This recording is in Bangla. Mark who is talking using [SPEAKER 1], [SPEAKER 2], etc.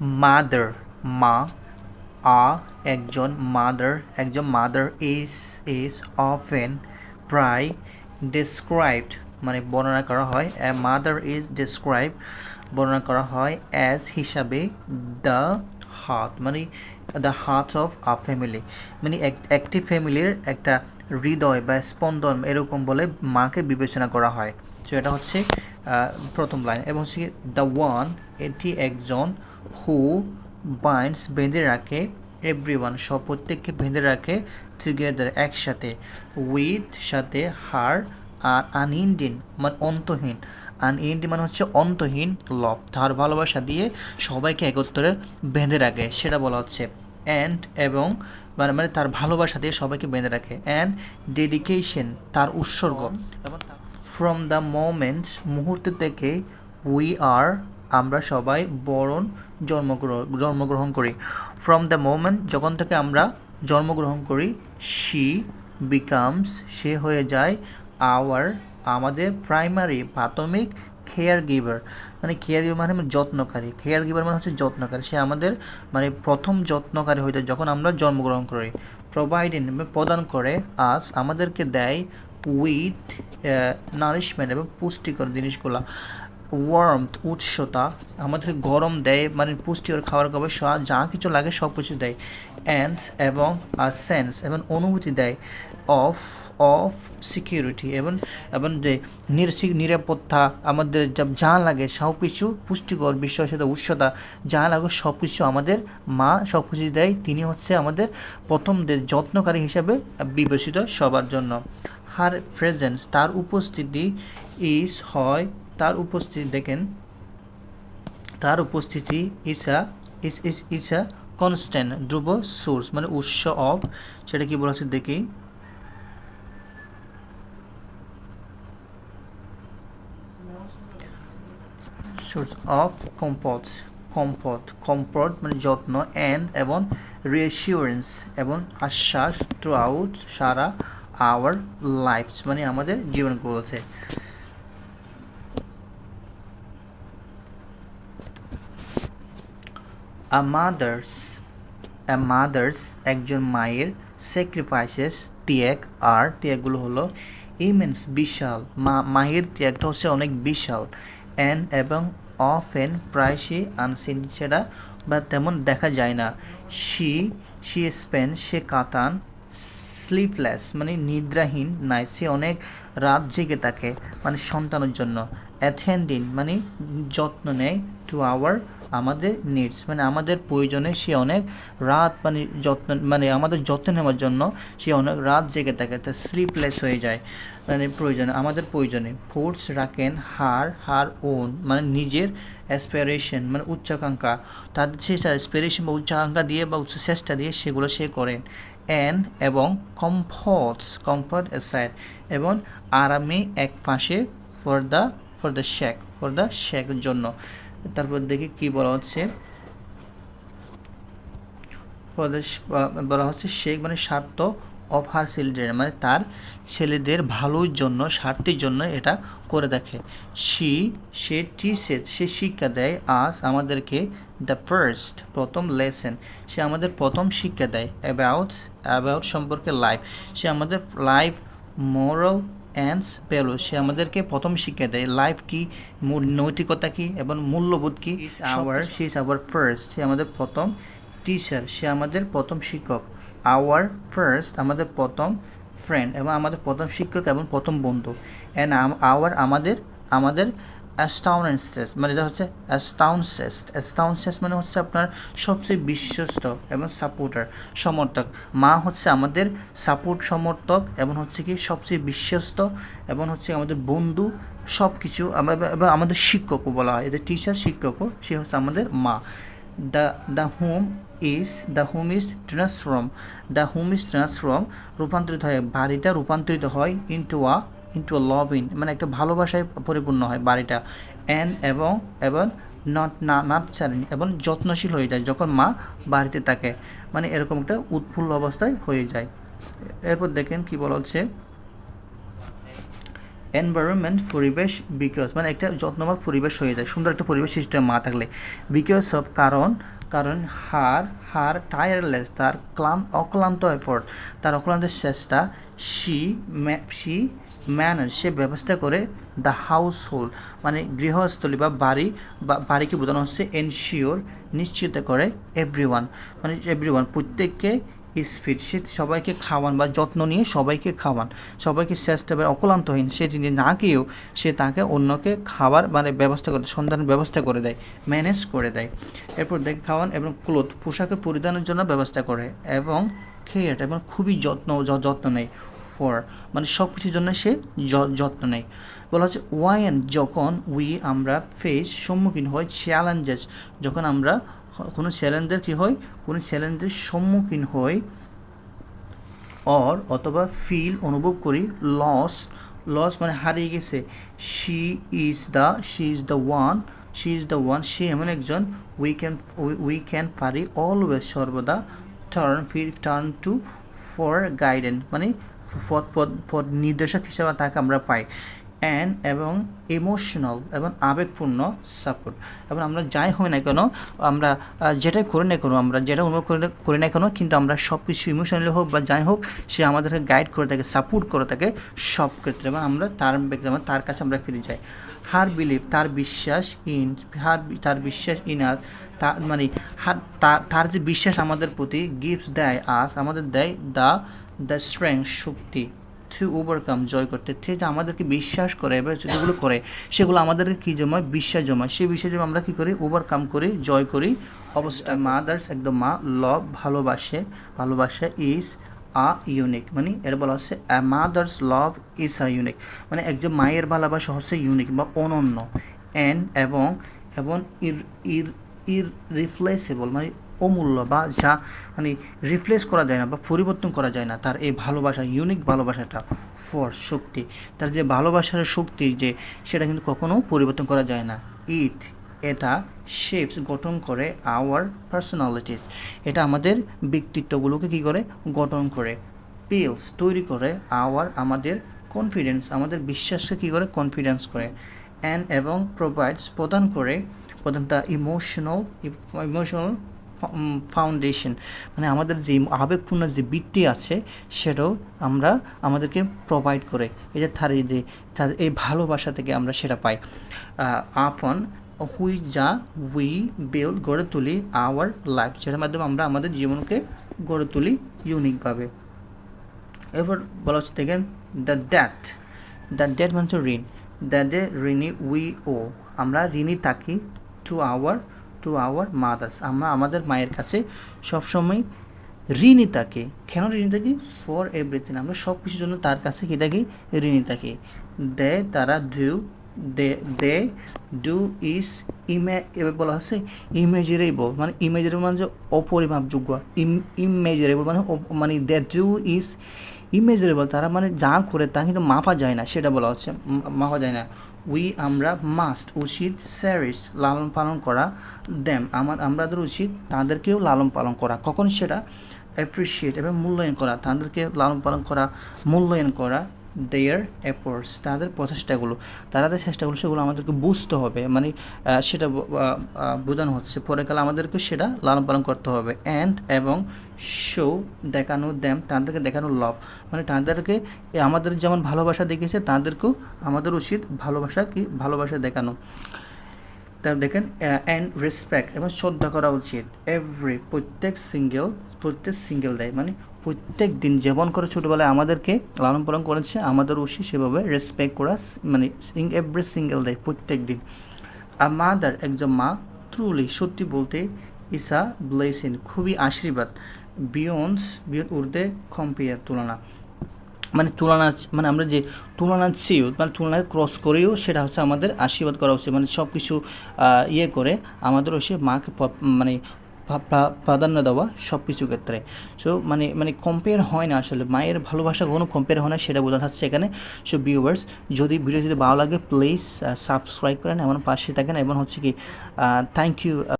[SPEAKER 1] মাদার মা আ একজন মাদার একজন মাদার ইজ ইজ অফেন প্রায় ডিসক্রাইবড মানে বর্ণনা করা হয় এ মাদার ইজ ডিসক্রাইব বর্ণনা করা হয় অ্যাজ হিসাবে দ্য হার্ট মানে the heart of a family মানে এক- একটি ফ্যামিলির একটা হৃদয় বা স্পন্দন এরকম বলে মাকে বিবেচনা করা হয়। তো এটা হচ্ছে প্রথম লাইন এবং হচ্ছে দ্য ওয়ান এটি একজন হু বাইন্ডস বেঁধে রাখে এভরিওয়ান সব প্রত্যেককে বেঁধে রাখে টুগেদার একসাথে উইথ সাথে হার আর আনইন্ডিন মানে অন্তহীন। আনইন্ডিন মানে হচ্ছে অন্তহীন লভ তার ভালোবাসা দিয়ে সবাইকে একত্রে বেঁধে রাখে, সেটা বলা হচ্ছে। অ্যান্ড এবং মানে মানে তার ভালোবাসা দিয়ে সবাইকে বেঁধে রাখে। অ্যান্ড ডেডিকেশন তার উৎসর্গ। এবং ফ্রম দ্য মোমেন্ট মুহূর্ত থেকে উই আর আমরা সবাই বরণ জন্মগ্রহণ জন্মগ্রহণ করি। ফ্রম দ্য মোমেন্ট যখন থেকে আমরা জন্মগ্রহণ করি শি বিকামস সে হয়ে যায় আওয়ার আমাদের প্রাইমারি প্রাথমিক কেয়ার গিভার মানে কেয়ার গিভার মানে যত্নকারী। কেয়ার গিভার মানে হচ্ছে যত্নকারী। সে আমাদের মানে প্রথম যত্নকারী হয়ে যায় যখন আমরা জন্মগ্রহণ করি। প্রোভাইডিং প্রদান করে আস আমাদেরকে দেয় উইথ নারিশমেন্ট এবং পুষ্টিকর জিনিসগুলা। ওয়ার্মথ উৎসতা, আমাদের গরম দেয় মানে পুষ্টিকর খাবার খাবার যা কিছু লাগে সব কিছু দেয়। অ্যান্ড এবং সেন্স এবং অনুভূতি দেয় অফ অফ সিকিউরিটি এবং এবং যে নিরাপত্তা, আমাদের যা লাগে সব কিছু পুষ্টিকর বিশ্বাসতা উৎসতা, যা লাগে সব কিছু আমাদের মা সব কিছু দেয়, তিনি হচ্ছে আমাদের প্রথম দে- যত্নকারী হিসাবে বিবেচিত সবার জন্য। হার প্রেজেন্স তার উপস্থিতি ইস হয় তার উপস্থিতি, দেখেন, তার উপস্থিতি ইসা ইস ইস ইসা কনস্ট্যান্ট ধ্রুব সোর্স মানে উৎস অফ সেটা কি বলা হচ্ছে দেখি? সোর্স অফ কম্পট কম্পট কম্পট মানে যত্ন অ্যান্ড এবং রিঅ্যাসিওরেন্স এবং আশ্বাস থ্রু আউট সারা আওয়ার লাইফস মানে আমাদের জীবন জীবনগুলোতে। আ মাদার্স আ মাদার্স একজন মায়ের স্যাক্রিফাইসেস ত্যাগ, আর ত্যাগগুলো হলো ইমেন্স বিশাল। মা, মায়ের ত্যাগটা হচ্ছে অনেক বিশাল। অ্যান্ড এবং অফ এন প্রায়শই আনসিন সেটা বা তেমন দেখা যায় না। শি শি স্পেন সে কাতান স্লিপলেস মানে নিদ্রাহীন নাইট সে অনেক রাত জেগে থাকে মানে সন্তানের জন্য। অ্যাথেন্ডিন মানে যত্ন নেয় টু আওয়ার আমাদের নিডস মানে আমাদের প্রয়োজনে সে অনেক রাত মানে যত্ন মানে আমাদের যত্ন নেওয়ার জন্য সে অনেক রাত জেগে থাকে, তা স্লিপলেস হয়ে যায় মানে প্রয়োজনে, আমাদের প্রয়োজনে। ফোর্স রাখেন হার হার ওন মানে নিজের অ্যাসপিরেশন মানে উচ্চাকাঙ্ক্ষা। তাদের সে অ্যাসপিরেশন বা উচ্চাকাঙ্ক্ষা দিয়ে বা উচ্চ চেষ্টা দিয়ে সেগুলো সে করেন। অ্যান এবং কমফর্টস, কমফর্ট অ্যাসাইড এবং আরামে এক পাশে for the for the shake for the শেকের জন্য। তারপর দেখি কি বলা হচ্ছে। ফর দ্য বলা হচ্ছে শেখ মানে স্বার্থ অফ হার চিলড্রেন মানে তার ছেলেদের ভালোর জন্য, স্বার্থের জন্য এটা করে দেখে। সি সে টিচেস সে শিক্ষা দেয় আজ আমাদেরকে দ্য ফার্স্ট প্রথম লেসেন সে আমাদের প্রথম শিক্ষা দেয় অ্যাবাউট অ্যাবাউট সম্পর্কে লাইফ সে আমাদের লাইফ মোরাল অ্যান্ড পেল সে আমাদেরকে প্রথম শিক্ষা দেয় লাইফ কি মূল- নৈতিকতা কি এবং মূল্যবোধ কি। আওয়ার সে ইজ আওয়ার ফার্স্ট সে আমাদের প্রথম টিচার সে আমাদের প্রথম শিক্ষক। আওয়ার ফার্স্ট আমাদের প্রথম ফ্রেন্ড এবং আমাদের প্রথম শিক্ষক এবং প্রথম বন্ধু। অ্যান্ড আওয়ার আমাদের আমাদের অ্যাস্টাউনেস্টেস মানে এটা হচ্ছে অ্যাস্টাউনসেস্ট অ্যাস্টাউনসেস্ট মানে হচ্ছে আপনার সবচেয়ে বিশ্বস্ত এবং সাপোর্টার সমর্থক। মা হচ্ছে আমাদের সাপোর্ট সমর্থক এবং হচ্ছে কি সবচেয়ে বিশ্বস্ত এবং হচ্ছে আমাদের বন্ধু সব কিছু এবং আমাদের শিক্ষকও বলা হয়। এদের টিচার শিক্ষকও, সে হচ্ছে আমাদের মা। The the home is the home is transform the home is transform রূপান্তরিত হয়, বাড়িটা রূপান্তরিত হয় into a into love in মানে একটা ভালোবাসায় পরিপূর্ণ হয় বাড়িটা। অ্যান্ড এবং এবং নট না নার্চারিং এবং যত্নশীল হয়ে যায় যখন মা বাড়িতে থাকে। মানে এরকম একটা উৎফুল্ল অবস্থায় হয়ে যায়। এরপর দেখেন কি বলা হচ্ছে? এনভায়রনমেন্ট পরিবেশ বিকজ মানে একটা যত্নবান পরিবেশ হয়ে যায়। সুন্দর একটা পরিবেশ সৃষ্টি মা থাকলে। বিকজ অফ কারণ কারণ হার হার টায়ারলেস তার ক্লান, অক্লান্ত এফোর্ট তার অক্লান্ত চেষ্টা সি সি ম্যানেজ সে ব্যবস্থা করে দ্য হাউস হোল্ড মানে গৃহস্থলী বা বাড়ি বা বাড়িকে বোঝানো হচ্ছে এনশিওর নিশ্চিত করে এভরিওয়ান মানে এভরিওয়ান প্রত্যেককে স্পিড সে সবাইকে খাওয়ান বা যত্ন নিয়ে সবাইকে খাওয়ান, সবাইকে চেষ্টা বা অক্লান্তহীন সে যদি না খেয়েও সে তাকে অন্যকে খাবার মানে ব্যবস্থা করে সন্ধানের ব্যবস্থা করে দেয় ম্যানেজ করে দেয়। এরপর দেখ, খাওয়ান এবং ক্লোথ পোশাকের পরিধানের জন্য ব্যবস্থা করে এবং খেয়ে, এবং খুবই যত্ন যত্ন নেয়। ফর মানে সব কিছুর জন্য সে যত্ন নেয়। বলা হচ্ছে ওয়াইন যখন উই আমরা ফেস সম্মুখীন হই চ্যালেঞ্জেস যখন আমরা কোনো চ্যালেঞ্জের কী হয় কোনো চ্যালেঞ্জের সম্মুখীন হই অর অথবা ফিল অনুভব করি লস লস মানে হারিয়ে গেছে she is the she is the one she is the one সে এমন একজন উই ক্যান উই ক্যান পারি অলওয়েজ সর্বদা টার্ন ফির টার্ন টু ফর গাইডেন্স মানে পথ পথ নির্দেশক হিসাবে তাকে আমরা পাই। অ্যান্ড এবং ইমোশনাল এবং আবেগপূর্ণ সাপোর্ট এবং আমরা যাই হই না কেন, আমরা যেটাই করি না কেন, আমরা যেটা অনুভব করি না- কেন, কিন্তু আমরা সব কিছু ইমোশনালি হোক বা যাই হোক, সে আমাদেরকে গাইড করে থাকে সাপোর্ট করে থাকে সব ক্ষেত্রে এবং আমরা তার তার কাছে আমরা ফিরে যাই। হার বিলিভ তার বিশ্বাস ইন হার তার বিশ্বাস ইন আস তার মানে হার তার যে বিশ্বাস আমাদের প্রতি গিফটস দেয় আস আমাদের দেয় দ্য দ্য স্ট্রেংথ শক্তি। টু ওভারকাম জয় করতে। সে যে আমাদেরকে বিশ্বাস করে, এবার যেগুলো করে, সেগুলো আমাদেরকে কী জমায়? বিশ্বাস জমায়। সেই বিশ্বাস জমা আমরা কী করি? ওভারকাম করি, জয় করি। অবস্থা মাদার্স একদম মা লভ ভালোবাসে। ভালোবাসা ইজ আ ইউনিক মানে এর বলা হচ্ছে a mother's love is a unique মানে একজন মায়ের ভালোবাসা হচ্ছে ইউনিক বা অনন্য। অ্যান্ড এবং এবং ইর ইর ইর রিপ্লেসেবল মানে অমূল্য বা যা মানে রিপ্লেস করা যায় না বা পরিবর্তন করা যায় না, তার এই ভালোবাসা ইউনিক ভালোবাসাটা ফর শক্তি। তার যে ভালোবাসার শক্তি যে, সেটা কিন্তু কখনো পরিবর্তন করা যায় না। ইট এটা শেপস গঠন করে আওয়ার পার্সোনালিটিস এটা আমাদের ব্যক্তিত্বগুলোকে কী করে? গঠন করে। পিলস তৈরি করে আওয়ার আমাদের কনফিডেন্স আমাদের বিশ্বাসকে কী করে? কনফিডেন্স করে। অ্যান্ড এবং প্রোভাইডস প্রদান করে প্রদান দ্য ইমোশনাল ইমোশনাল ফাউন্ডেশন মানে আমাদের যে আবেগপূর্ণ যে বৃত্তি আছে, সেটাও আমরা আমাদেরকে প্রোভাইড করে। এই যে তার এই যে এই ভালোবাসা থেকে আমরা সেটা পাই। আপন হুই যা উই বিল্ড গড়ে তুলি আওয়ার লাইফ, যেটার মাধ্যমে আমরা আমাদের জীবনকে গড়ে তুলি ইউনিকভাবে এবার বলা হচ্ছে দেখেন দ্য ড্যাট দ্য ড্যাট মানে হচ্ছে ঋণ। দ্য ডে ঋণী উই ও। আমরা ঋণী থাকি to our to our mothers আমরা আমাদের মায়ের কাছে সবসময় ঋণী থাকি। কেন ঋণী থাকি? ফর এভরিথিং আমরা সব কিছুর জন্য তার কাছে কী থাকি? ঋণী থাকি। দে তারা ডু দে দে ডু ইস ইমে এবার বলা হচ্ছে ইমেজারেবল মানে ইমেজারেবল মানে যে অপরিমাপযোগ্য। ইম ইমেজারেবল মানে মানে দে ডু ইস ইমেজারেবল তারা মানে যা করে তা কিন্তু মাফা যায় না, সেটা বলা হচ্ছে মাফা যায় না। উই আমরা মাস্ট উচিত স্যারিস লালন পালন করা দেম আমার আমাদের উচিত তাদেরকেও লালন পালন করা। কখন সেটা? অ্যাপ্রিসিয়েট এবং মূল্যায়ন করা, তাদেরকে লালন পালন করা, মূল্যায়ন করা। দেয়ার এফোর্টস তাদের প্রচেষ্টাগুলো তাদের চেষ্টাগুলো, সেগুলো আমাদেরকে বুঝতে হবে। মানে সেটা বোঝানো হচ্ছে। পরেকালে আমাদেরকে সেটা লালন পালন করতে হবে। অ্যান্ড এবং শো দেখানো দেম তাদেরকে দেখানো লভ মানে তাদেরকে আমাদের যেমন ভালোবাসা দেখিয়েছে, তাদেরকেও আমাদের উচিত ভালোবাসা কি ভালোবাসা দেখানো। তার দেখেন অ্যান্ড রেসপেক্ট এবং শ্রদ্ধা করা উচিত। এভরি প্রত্যেক সিঙ্গেল প্রত্যেক সিঙ্গেল দেয়। মানে প্রত্যেক দিন যেমন করে ছোটোবেলায় আমাদেরকে লালন পালন করেছে, আমাদের উচিত সেভাবে রেসপেক্ট করা মানে এভরি সিঙ্গেল দেয় প্রত্যেক দিন। আর মাদার একজন মা ট্রুলি সত্যি বলতে ইসা ব্লেসিন খুবই আশীর্বাদ। বিয়ন্স বিয়ন উর্দে কম্পেয়ার তুলনা। মানে তুলনা মানে আমরা যে তুলনা চেয়েও মানে তুলনায় ক্রস করেও সেটা হচ্ছে আমাদের আশীর্বাদ করা উচিত। মানে সব কিছু ইয়ে করে আমাদের হচ্ছে মাকে মানে প্রাধান্য দেওয়া সব কিছু ক্ষেত্রে। সো মানে মানে কম্পেয়ার হয় না আসলে। মায়ের ভালোবাসা কোনো কম্পেয়ার হয় না, সেটা বোঝা যাচ্ছে এখানে। সো ভিউয়ার্স যদি ভিডিও যদি ভালো লাগে প্লিজ সাবস্ক্রাইব করেন এমন পাশে থাকেন। এবং হচ্ছে কি থ্যাংক ইউ